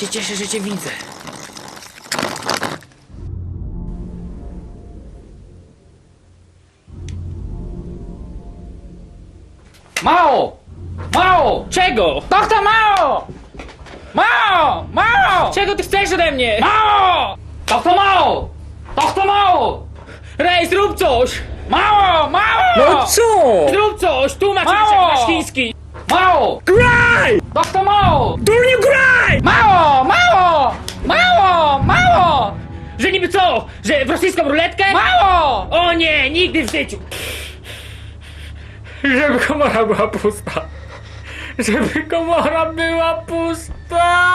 się cieszę, że cię widzę. Mało! Mało! Czego? Doktor Mało! Mało! Mało! Czego ty chcesz ode mnie? Mało! Doktor Mało! Doktor Mało! Rej, zrób coś! Mało! Mało! No co? Zrób coś! Tłumacz Mało! jak masz chiński! Mało! Graj! Doktor Mało! Durniu graj! Mało! Mało! Mało! Mało! Że niby co? Że w rosyjską ruletkę? Mało! O nie, nigdy w życiu! Żeby komora była pusta. Żeby komora była pusta!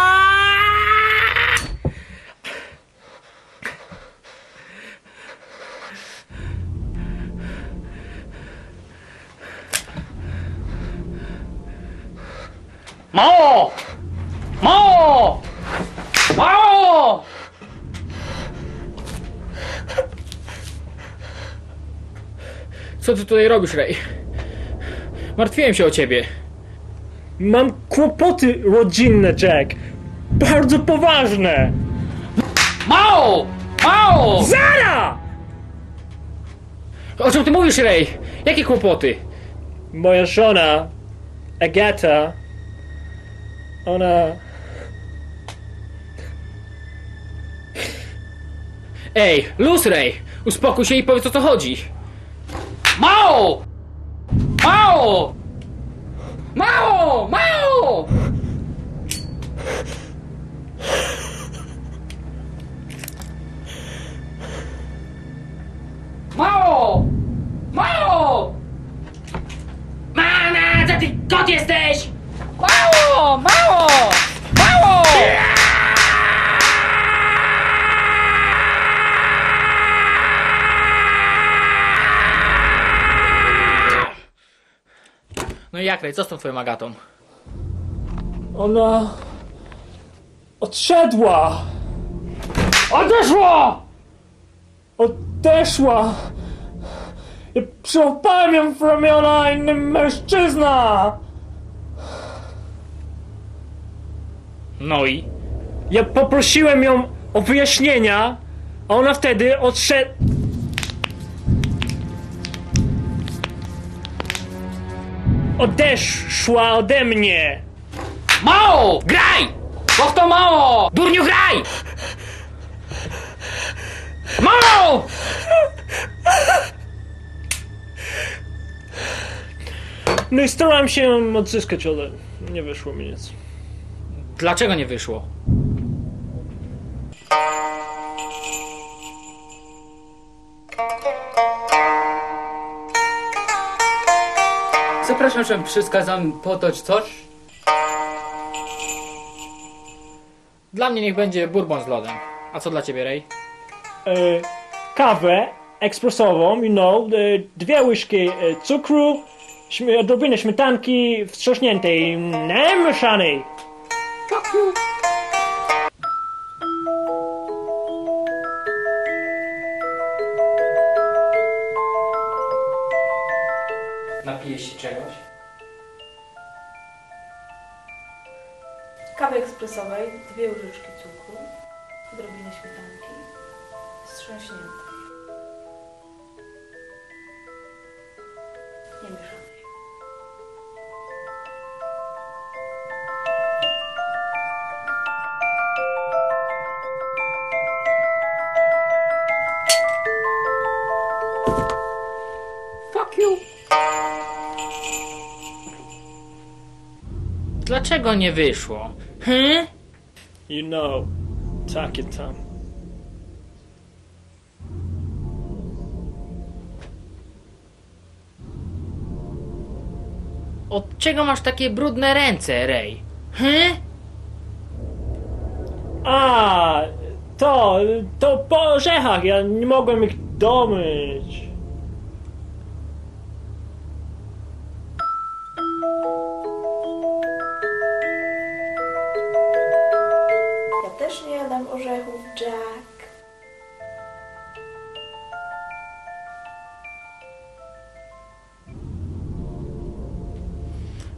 Mało! Mało! Mało! Co ty tutaj robisz, Ray? Martwiłem się o ciebie. Mam kłopoty rodzinne, Jack. Bardzo poważne. Mało! Mało! Zara! O czym ty mówisz, Ray? Jakie kłopoty? Moja żona, Agata, ona... Ej, luz, Ray! Uspokój się i powiedz o co chodzi. Mało! Mało! Mało! Mało! Mało! Mało! Mama, co ty kot jesteś? Mało! Mało! Mało! No i jak, Ray, co z tą twoją Agatą? Ona... Odszedła! Odeszło! Odeszła! Ja przyłapałem ją w ramiona inny mężczyzna! No i? Ja poprosiłem ją o wyjaśnienia, a ona wtedy odszedł... Odeszła ode mnie! Mało! Graj! Bo to mało! Durniu, graj! Mało! No i starałem się odzyskać, ale nie wyszło mi nic. Dlaczego nie wyszło? Zapraszam, że przykazam podać coś. Dla mnie niech będzie bourbon z lodem. A co dla ciebie, Ray? E, kawę ekspresową, you know, e, dwie łyżki e, cukru, śmie- odrobinę śmietanki wstrząśniętej, nie mieszanej. You! Napijesz się czegoś? Kawy ekspresowej, dwie łyżeczki cukru, odrobinę śmietanki, wstrząśniętej. Nie mieszanej. Fuck you! Dlaczego nie wyszło? Hm? You know, takie tam. Od czego masz takie brudne ręce, Ray? Hm? A, to, to po orzechach, ja nie mogłem ich domyć.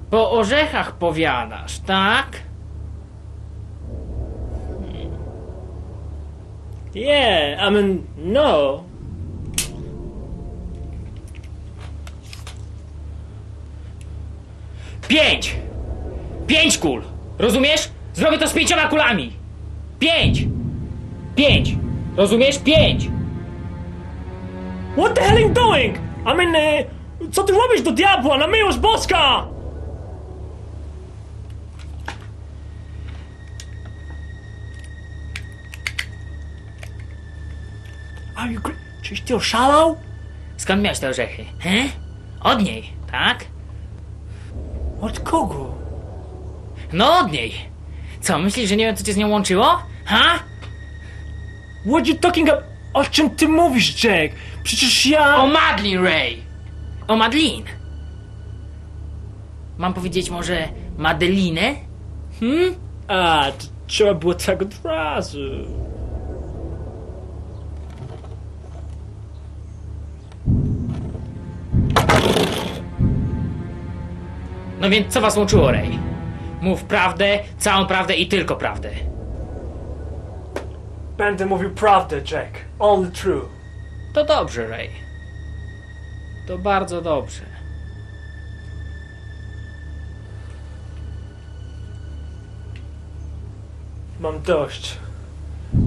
Po orzechach powiadasz, tak? Yeah, I mean, no. Pięć! Pięć kul! Rozumiesz? Zrobię to z pięcioma kulami! Pięć! Pięć! Rozumiesz? Pięć! What the hell are you doing? I mean, e, co ty robisz do diabła, na miłość boska? Are you Czyś ty oszalał? Skąd miałeś te orzechy? He? Od niej, tak? Od kogo? No od niej! Co, myślisz, że nie wiem, co cię z nią łączyło? Ha? What you talking about? O czym ty mówisz, Jack? Przecież ja... O Madlin, Ray! O Madlin! Mam powiedzieć może Madelinę? Hmm? A, to trzeba było tak od razu. No więc co was łączyło, Ray? Mów prawdę, całą prawdę i tylko prawdę. Będę mówił prawdę, Jack. Only true. To dobrze, Ray. To bardzo dobrze. Mam dość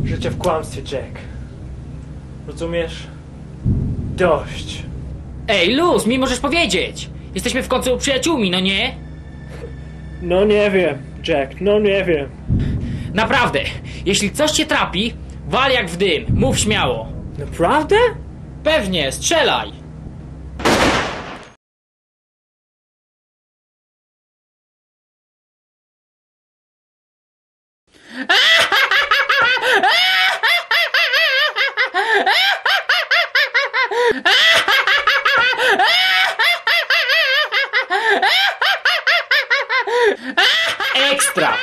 życia w kłamstwie, Jack. Rozumiesz? Dość. Ej, Luz, mi możesz powiedzieć! Jesteśmy w końcu przyjaciółmi, no nie? No nie wiem, Jack, no nie wiem. Naprawdę, jeśli coś cię trapi, wal jak w dym, mów śmiało. Naprawdę? Pewnie, strzelaj! Extra.